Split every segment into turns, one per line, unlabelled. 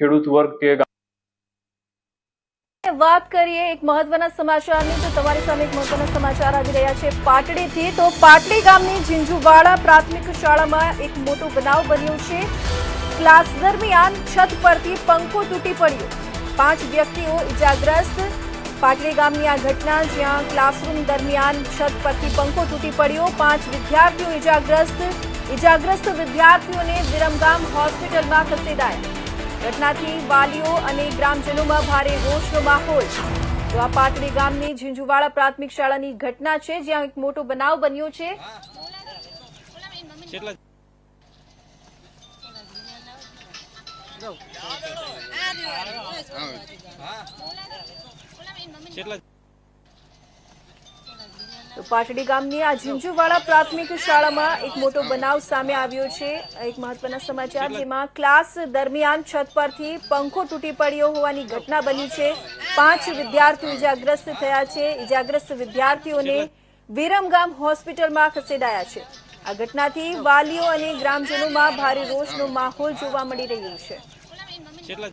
ખેડૂત વર્ગ કે
વાત કરીએ એક મહત્વના સમાચારની, તો તમારી સામે એક મહત્વના સમાચાર આવી રહ્યા છે. પાટડીથી તો પાટડી ગામની ઝીંઝુવાડા પ્રાથમિક શાળામાં એક મોટો બનાવ બન્યો છે. ક્લાસ દરમિયાન છત પરથી પંખો તૂટી પડ્યો. પાંચ વ્યક્તિઓ ઇજાગ્રસ્ત પાટડી ગામની આ ઘટના, જ્યાં ક્લાસરૂમ દરમિયાન છત પરથી પંખો તૂટી પડ્યો. પાંચ વિદ્યાર્થીઓ ઇજાગ્રસ્ત ઇજાગ્રસ્ત વિદ્યાર્થીઓને વિરમગામ હોસ્પિટલમાં ખસેડાયા. ઘટનાથી વાલીઓ અને ગ્રામજનોમાં ભારે રોષનો માહોલ. તો ગામની ઝીંઝુવાડા પ્રાથમિક શાળાની ઘટના છે, જ્યાં એક મોટો બનાવ બન્યો છે.
કેટલા
તો પાટડી ગામની આ ઝીંઝુવાડા પ્રાથમિક શાળામાં એક મોટો બનાવ સામે આવ્યો છે. એક મહત્વના સમાચાર, જેમાં ક્લાસ દરમિયાન છત પરથી પંખો તૂટી પડ્યો હોવાની ઘટના બની છે. પાંચ વિદ્યાર્થીઓ ઇજાગ્રસ્ત થયા છે. ઇજાગ્રસ્ત વિદ્યાર્થીઓને વિરમગામ હોસ્પિટલમાં ખસેડાયા છે. આ ઘટનાથી વાલીઓ અને ગ્રામજનોમાં ભારે રોષનો માહોલ જોવા મળી રહ્યો છે.
કેટલા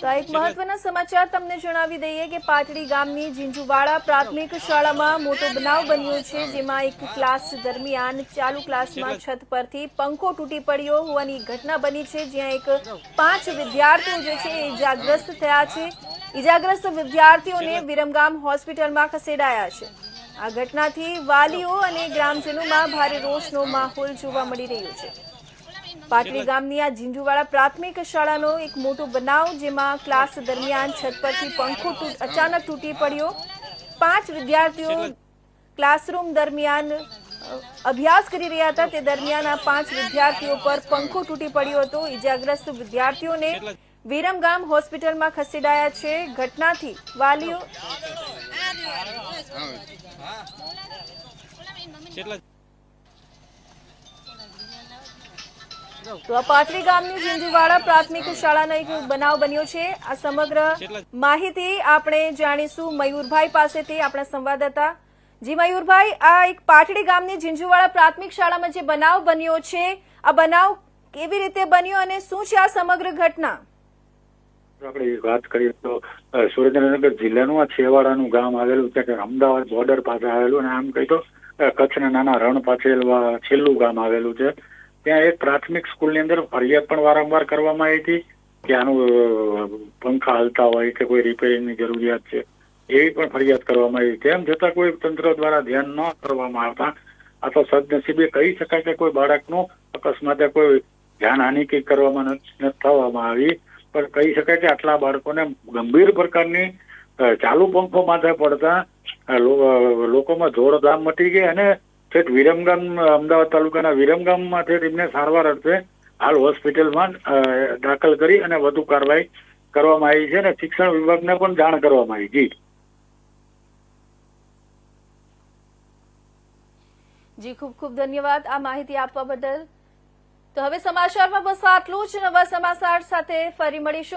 તો એક મહત્વના સમાચાર તમને જણાવી દઈએ કે પાટડી ગામની ઝીંઝુવાડા પ્રાથમિક શાળામાં મોટો બનાવ બન્યો છે જેમાં એક ક્લાસ દરમિયાન ચાલુ ક્લાસમાં છત પરથી પંખો તૂટી પડ્યો હોવાની ઘટના બની છે જ્યાં એક પાંચ વિદ્યાર્થીઓ જે છે ઇજાગ્રસ્ત થયા છે. ઇજાગ્રસ્ત વિદ્યાર્થીઓને વિરમગામ હોસ્પિટલમાં ખસેડાયા છે. આ ઘટનાથી વાલીઓ અને ગ્રામજનોમાં ભારે રોષનો માહોલ જોવા મળી રહ્યો છે. પાટડી ગામની આ ઝીંઝુવાડા પ્રાથમિક શાળાનો એક મોટો બનાવ, જેમાં ક્લાસ દરમિયાન છત પરથી પંખો અચાનક તૂટી પડ્યો. પાંચ વિદ્યાર્થીઓ ક્લાસરૂમ દરમિયાન અભ્યાસ કરી રહ્યા હતા. તે દરમિયાન આ પાંચ વિદ્યાર્થીઓ પર પંખો તૂટી પડ્યો હતો. ઇજાગ્રસ્ત વિદ્યાર્થીઓને વિરમગામ હોસ્પિટલમાં ખસેડાયા છે. ઘટનાથી વાલીઓ તો આ પાટડી ગામની ઝીંઝુવાડા પ્રાથમિક શાળાનો એક બનાવ બન્યો છે. આ સમગ્ર માહિતી આપણે જાણીશું મયુરભાઈ પાસેથી આપણા સંવાદદાતા. જી મયુરભાઈ આ એક પાટડી ગામની ઝીંઝુવાડા પ્રાથમિક શાળામાં જે બનાવ બન્યો છે આ બનાવ કેવી રીતે બન્યો અને શું છે આ સમગ્ર ઘટના?
આપણે વાત કરીએ તો સુરેન્દ્રનગર જિલ્લાનું આ છેવાડાનું ગામ આવેલું છે કે અમદાવાદ બોર્ડર પાસે આવેલું અને આમ કહી તો કચ્છના નાના રણ પાસે છેલ્લું ગામ આવેલું છે. ત્યાં એક પ્રાથમિક સ્કૂલની અંદર ફરિયાદ પણ વારંવાર કરવામાં આવી હતી આનું પંખા હાલતા હોય કે કોઈ રિપેરિંગની જરૂરિયાત છે, એવી પણ ફરિયાદ કરવામાં આવી તેમ છતાં કોઈ તંત્ર દ્વારા ધ્યાન ન કરવામાં આવતા અથવા સદનસીબે કહી શકાય કે કોઈ બાળકનું અકસ્માતે કોઈ જાનહાનિ કે કરવામાં નથી થવામાં આવી, પણ કહી શકાય કે આટલા બાળકોને ગંભીર પ્રકારની ચાલુ પંખો માથે પડતા લોકોમાં જોરધામ મટી ગઈ અને છેક વિરમગામ, અમદાવાદ તાલુકાના વિરમગામમાંથી તેમને સારવાર અર્થે હાલ હોસ્પિટલમાં દાખલ કરી અને વધુ કાર્યવાહી કરવામાં આવી છે અને શિક્ષણ વિભાગને પણ જાણ કરવામાં આવી જી.
જી, ખૂબ ખૂબ ધન્યવાદ આ માહિતી આપવા બદલ. તો હવે સમાચારમાં બસ આટલું જ. નવા સમાચાર સાથે ફરી મળીશું.